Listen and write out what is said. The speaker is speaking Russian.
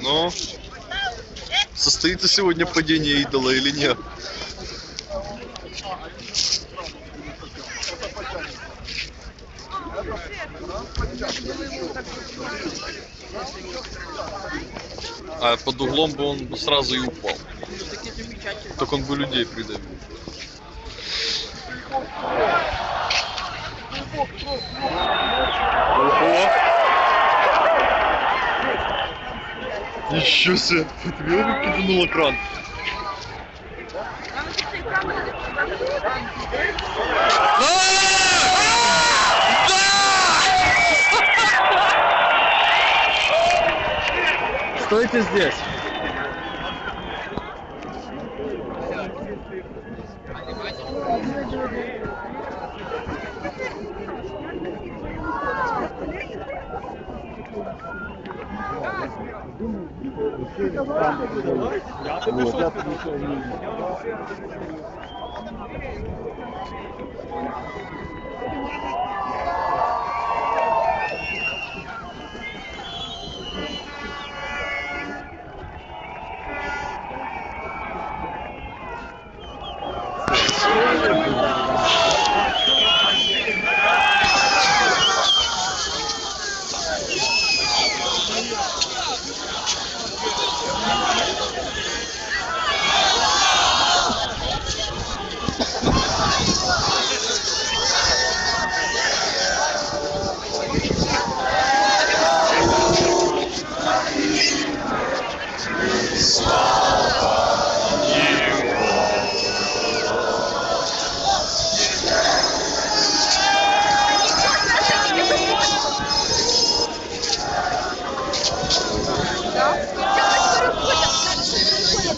Ну, состоится сегодня падение идола или нет? А под углом бы он сразу и упал. Так он бы людей придавил. Ого! Еще себе! Видела, как киданул экран? Стойте здесь. Понимаете? Вот, я Stop.